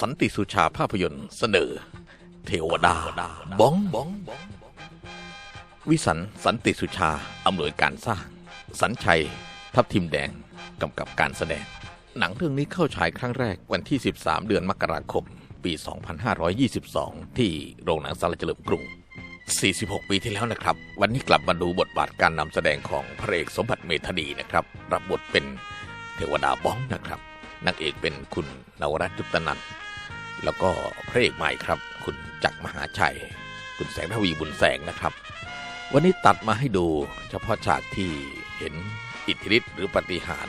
สันติสุชาภาพยนตร์เสนอ เทวดาบ้องบ้อง วิสันสันติสุชาอำนวยการสร้าง สัญชัย ทับทิมแดงกำกับการแสดง หนังเรื่องนี้เข้าฉายครั้งแรกวันที่ 13 เดือนมกราคม ปี 2522 ที่โรงหนังสารเฉลิมกรุง 46 ปีที่แล้วนะครับ วันนี้กลับมาดูบทบาทการนำแสดงของพระเอกสมบัติเมธานีนะครับ รับบทเป็นเทวดาบ้องนะครับนางเอกเป็นคุณนวรัตน์ยุตนันท์ แล้วก็พระเอกใหม่ครับ คุณจักรมหาชัย คุณแสงทวีบุญแสงนะครับ วันนี้ตัดมาให้ดูเฉพาะฉากที่เห็นอิทธิฤทธิ์หรือปฏิหาร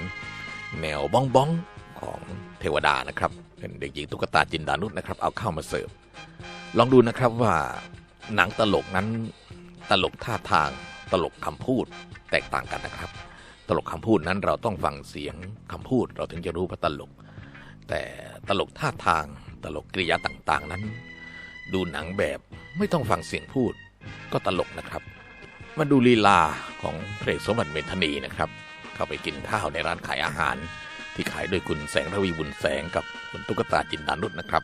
แนวบ้องบ้องของเทวดานะครับ เป็นเด็กหญิงตุ๊กตาจินดานุษนะครับ เอาเข้ามาเสิร์ฟ ลองดูนะครับว่าหนังตลกนั้นตลกท่าทางตลกคำพูดแตกต่างกันนะครับ ตลกคำพูดนั้นเราต้องฟังเสียงคำพูดเราถึงจะรู้ว่าตลก แต่ตลกท่าทาง ลกกริยาต่างๆ นั้น ดูหนังแบบไม่ต้องฟังเสียงพูด ก็ตลกนะครับ มาดูลีลาของเพระเอกสมบัติเมธนีนะครับ เข้าไปกินข้าวในร้านขายอาหาร ที่ขายโดยคุณแสงระวีบุญแสงกับคุณตุ๊กตาจินดานุษนะครับ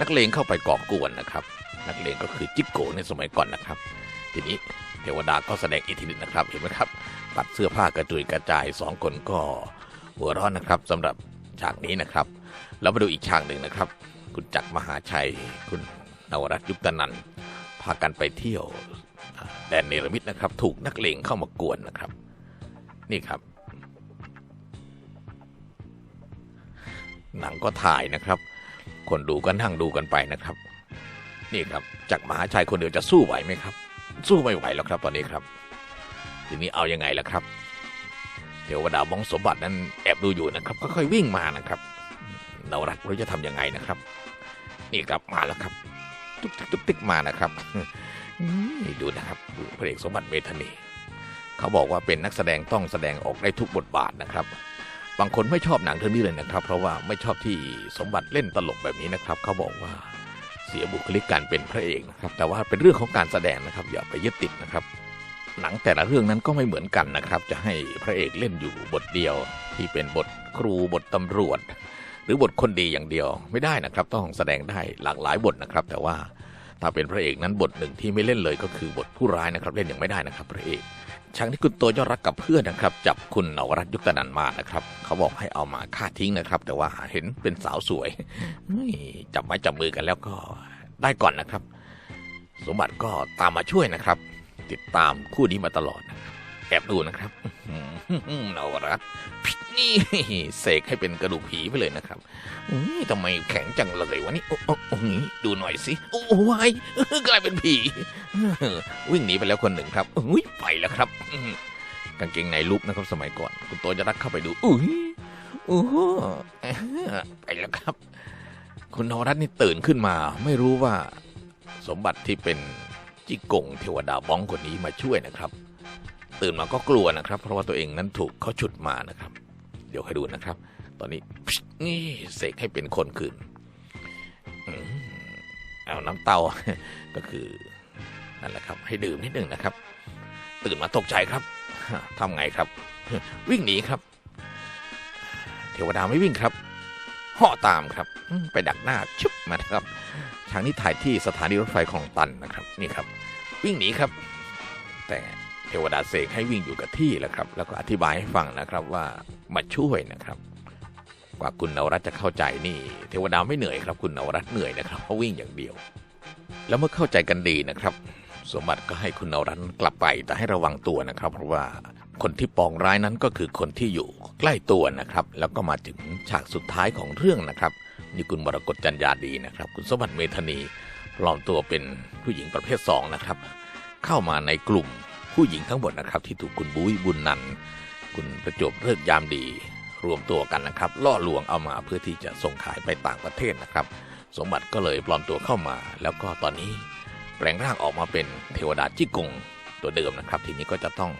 นักเลงเข้าไปก่อกวนนะครับ นักเลงก็คือจิ๊กโกในสมัยก่อนนะครับ ทีนี้เทวดาก็แสดงอิทธิฤทธิ์นะครับเห็นไหมครับตัดเสื้อผ้ากระจุยกระจายสองคนก็หัวร้อนนะครับสำหรับฉากนี้นะครับ แล้วมาดูอีกฉากหนึ่งนะครับ คุณจักรมหาชัย คุณนวรัตยุคตนันท์พากันไปเที่ยวแดนเนรมิตนะครับ ถูกนักเลงเข้ามากวนนะครับ นี่ครับ หนังก็ถ่ายนะครับ คนดูก็นั่งดูกันไปนะครับ นี่ครับจักรมหาชัยคนเดียวจะสู้ไหวไหมครับ สู้ไม่ไหวแล้วครับ ตอนนี้ครับ ทีนี้เอายังไงล่ะครับเทวดาบ้องสมบัตินั้นแอบดูอยู่นะครับ ก็ค่อยๆวิ่งมานะครับนวรัตน์รู้จะทำยังไงนะครับ นี่ครับมาแล้วครับตุ๊กติ๊กตุ๊กติ๊กมานะครับนี่ดูนะครับพระเอกสมบัติเมธานีเขาบอกว่าเป็นนักแสดงต้องแสดงออกได้ทุกบทบาทนะครับ บางคนไม่ชอบหนังเรื่องนี้เลยนะครับ เพราะว่าไม่ชอบที่สมบัติเล่นตลกแบบนี้นะครับ เขาบอกว่าเสียบุคลิกการเป็นพระเอกนะครับ แต่ว่าเป็นเรื่องของการแสดงนะครับ อย่าไปยึดติดนะครับ หนังแต่ละเรื่องนั้นก็ไม่เหมือนกันนะครับ จะให้พระเอกเล่นอยู่บทเดียวที่เป็นบทครูบทตำรวจ รือบทคนดีอย่างเดียวไม่ได้นะครับ ต้องแสดงได้หลากหลายบทนะครับ แต่ว่าถ้าเป็นพระเอกนั้นบทหนึ่งที่ไม่เล่นเลยก็คือบทผู้ร้ายนะครับ เล่นอย่างไม่ได้นะครับ พระเอกฉากที่คุณโตยอดรักกับเพื่อนนะครับ จับคุณนวรัตยุคตนันมานะครับ เขาบอกให้เอามาฆ่าทิ้งนะครับ แต่ว่าเห็นเป็นสาวสวยเฮ้ยจับไม้จับมือกันแล้วก็ได้ก่อนนะครับ สมบัติก็ตามมาช่วยนะครับ ติดตามคู่นี้มาตลอดนะครับ แอบดูนะครับอื้อหือนวรัตผิดนี่เสกให้เป็นกระดูกผีไปเลยนะครับทำไมแข็งจังเลยวะนี่ โอ้โอ้โอ้ยดูหน่อยสิ โอ้ยกลายเป็นผี วิ่งหนีไปแล้วคนหนึ่งครับอุ้ยไปแล้วครับ กางเกงในลุกนะครับสมัยก่อน คุณโตจะรักเข้าไปดู อุ้ยโอ้โหไปแล้วครับ คุณนวรัตนี่ตื่นขึ้นมา ไม่รู้ว่า สมบัติที่เป็นจิกงเทวดาบ้องคนนี้มาช่วยนะครับ ตื่นมาก็กลัวนะครับ เพราะว่าตัวเองนั้นถูกเขาฉุดมานะครับ เดี๋ยวให้ดูนะครับ ตอนนี้นี่เสกให้เป็นคนคืนเอาน้ำเตาก็คือนั่นแหละครับ ให้ดื่มนิดหนึ่งนะครับ ตื่นมาตกใจครับทำไงครับ วิ่งหนีครับ เทวดาไม่วิ่งครับห่อตามครับ ไปดักหน้าชุบมาครับฉากนี้ถ่ายที่สถานีรถไฟของตันนะครับ นี่ครับ วิ่งหนีครับ แต่ เทวดาเสกให้วิ่งอยู่กับที่แล้วครับ แล้วก็อธิบายให้ฟังนะครับว่ามาช่วยนะครับ กว่าคุณนวรัตจะเข้าใจนี่ เทวดาไม่เหนื่อยครับ คุณนวรัตเหนื่อยนะครับเพราะวิ่งอย่างเดียว แล้วเมื่อเข้าใจกันดีนะครับ สมบัติก็ให้คุณนวรัตกลับไปแต่ให้ระวังตัวนะครับ เพราะว่าคนที่ปองร้ายนั้นก็คือคนที่อยู่ใกล้ตัวนะครับ แล้วก็มาถึงฉากสุดท้ายของเรื่องนะครับนี่คุณมรกตจันยาดีนะครับ คุณสมบัติเมธนีปลอมตัวเป็นผู้หญิงประเภทสองนะครับ เข้ามาในกลุ่ม ผู้หญิงทั้งหมดนะครับ ที่ถูกคุณบุ้ยบุญนัน คุณประจบเลิกยามดี รวมตัวกันนะครับ ล่อลวงเอามาเพื่อที่จะส่งขายไปต่างประเทศนะครับ สมบัติก็เลยปลอมตัวเข้ามา แล้วก็ตอนนี้แปลงร่างออกมาเป็นเทวดาจิกงตัวเดิมนะครับ ทีนี้ก็จะต้อง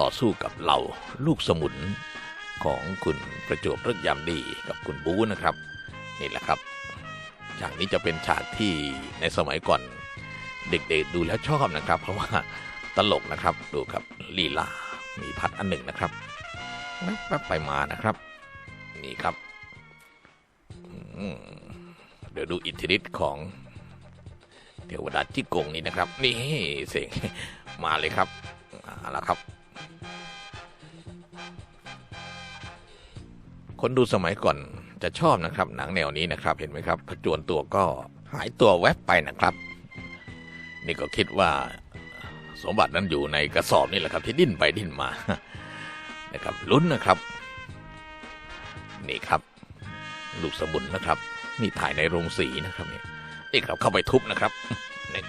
ต่อสู้กับเหล่าลูกสมุนของคุณประจวบเลิกยามดีกับคุณบูนะครับนี่แหละครับฉากนี้จะเป็นฉากที่ในสมัยก่อนเด็กๆดูแล้วชอบนะครับ เพราะว่า ตลกนะครับ ดูครับลีลา มีพัดอันหนึ่งนะครับแป๊บไปมานะครับ นี่ครับ เดี๋ยวดูอิทธิฤทธิ์ของเทวดาจิกงนี่นะครับ นี่เสียงมาเลยครับมาแล้วครับ คนดูสมัยก่อนจะชอบนะครับ หนังแนวนี้นะครับ เห็นไหมครับ ผจวนตัวก็หายตัวแวบไปนะครับ นี่ก็คิดว่า สมบัตินั้นอยู่ในกระสอบนี่แหละครับ ที่ดิ้นไปดิ้นมานะครับลุ้นนะครับ นี่ครับ ลูกสมุนนะครับ นี่ถ่ายในโรงสีนะครับเนี่ยนี่ครับเข้าไปทุบนะครับ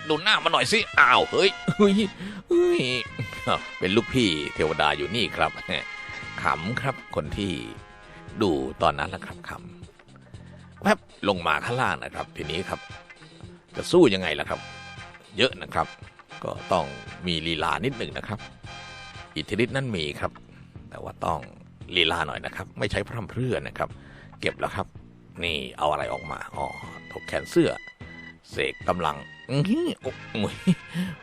ดูหน้ามาหน่อยสิอ้าวเฮ้ยเฮ้ยเฮ้ยเป็นลูกพี่เทวดาอยู่นี่ครับขำครับคนที่ดูตอนนั้นแหละครับขำแวบลงมาข้างล่างนะครับ ทีนี้ครับ จะสู้ยังไงล่ะครับ เยอะนะครับ ก็ต้องมีลีลานิดหนึ่งนะครับ อิทธิฤทธิ์นั้นมีครับ แต่ว่าต้องลีลาหน่อยนะครับ ไม่ใช้พร่ำเพรื่อนะครับ เก็บแล้วครับ นี่เอาอะไรออกมาอ๋อถกแขนเสื้อ เสกกำลังอื้อหืออุ๊ยอุ๊ย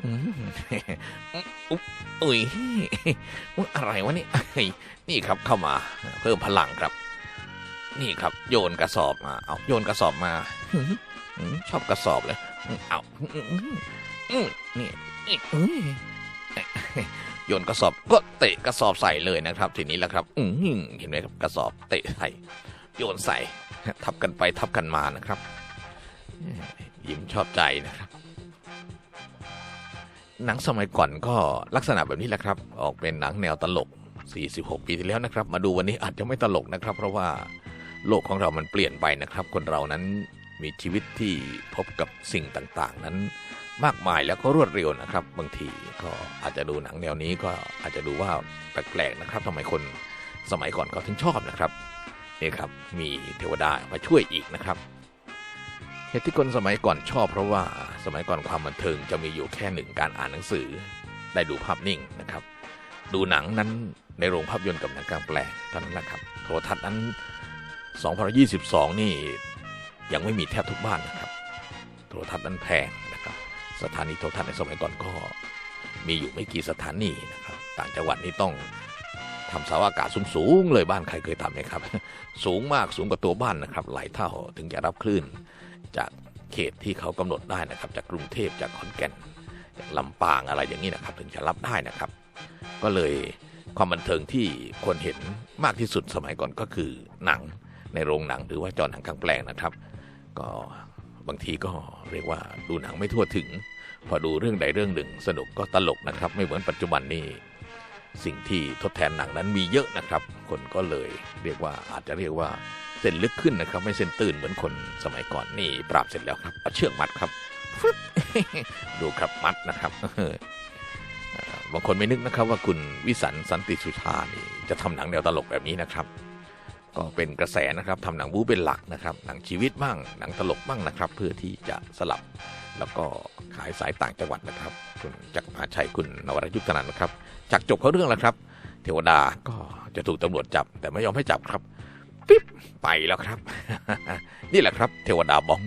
อื้ออยอุ้ยอะไรวะนี่นี่ครับเข้ามาเพิ่มพลังครับ นี่ครับ โยนกระสอบมาเอาโยนกระสอบมาชอบกระสอบเลยเอา อืนี่นี่อื้อโยนกระสอบก็เตะกระสอบใส่เลยนะครับ ทีนี้แหละครับ อืเห็นไหมครับกระสอบเตะใส่โยนใส่ ทับกันไปทับกันมานะครับ ยิ้มชอบใจนะครับหนังสมัยก่อนก็ลักษณะแบบนี้แหละครับ ออกเป็นหนังแนวตลก 46 ปีที่แล้วนะครับ มาดูวันนี้อาจจะไม่ตลกนะครับ เพราะว่าโลกของเรามันเปลี่ยนไปนะครับ คนเรานั้นมีชีวิตที่พบกับสิ่งต่างๆ นั้น มากมายแล้วก็รวดเร็วนะครับ บางทีก็อาจจะดูหนังแนวนี้ก็อาจจะดูว่าแปลกๆนะครับทำไมคนสมัยก่อนเขาถึงชอบนะครับนี่ครับมีเทวดามาช่วยอีกนะครับเหตุที่คนสมัยก่อนชอบเพราะว่าสมัยก่อนความบันเทิงจะมีอยู่แค่หนึ่งการอ่านหนังสือ ได้ดูภาพนิ่งนะครับ ดูหนังนั้นในโรงภาพยนตร์กับหนังกลางแปลงเท่านั้นแหละครับโทรทัศน์นั้น 2022 นี่ยังไม่มีแทบทุกบ้านนะครับ โทรทัศน์นั้นแพง สถานีโทรทัศน์ในสมัยก่อนก็มีอยู่ไม่กี่สถานีนะครับ ต่างจังหวัดนี่ต้องทำเสาอากาศสูงๆเลยบ้านใครเคยทำไหมครับ สูงมากสูงกว่าตัวบ้านนะครับ หลายเท่าถึงจะรับคลื่น จากเขตที่เขากำหนดได้นะครับ จากกรุงเทพจากขอนแก่นจากลำปางอะไรอย่างนี้นะครับ ถึงจะรับได้นะครับ ก็เลยความบันเทิงที่คนเห็นมากที่สุดสมัยก่อนก็คือหนังในโรงหนังหรือว่าจอหนังกลางแปลงนะครับ ก็ บางทีก็เรียกว่าดูหนังไม่ทั่วถึง พอดูเรื่องใดเรื่องหนึ่ง สนุกก็ตลกนะครับ ไม่เหมือนปัจจุบันนี้สิ่งที่ทดแทนหนังนั้นมีเยอะนะครับ คนก็เลยเรียกว่าอาจจะเรียกว่าเส้นลึกขึ้นนะครับ ไม่เส้นตื่นเหมือนคนสมัยก่อนนี่ปราบเสร็จแล้วครับเอาเชือกมัดครับฟึ๊บดูครับมัดนะครับบางคนไม่นึกนะครับ ว่าคุณวิสันสันติสุชานี่จะทำหนังแนวตลกแบบนี้นะครับ ก็เป็นกระแสนะครับทำหนังบู๊เป็นหลักนะครับ หนังชีวิตบ้าง หนังตลกบ้างนะครับ เพื่อที่จะสลับแล้วก็ขายสายต่างจังหวัดนะครับ คุณจักรพาชัยคุณนวรยุทธนันท์นะครับจากจบเขาเรื่องแล้วครับ เทวดาก็จะถูกตำรวจจับ แต่ไม่ยอมให้จับครับปิ๊บไปแล้วครับ นี่แหละครับ เทวดาบอง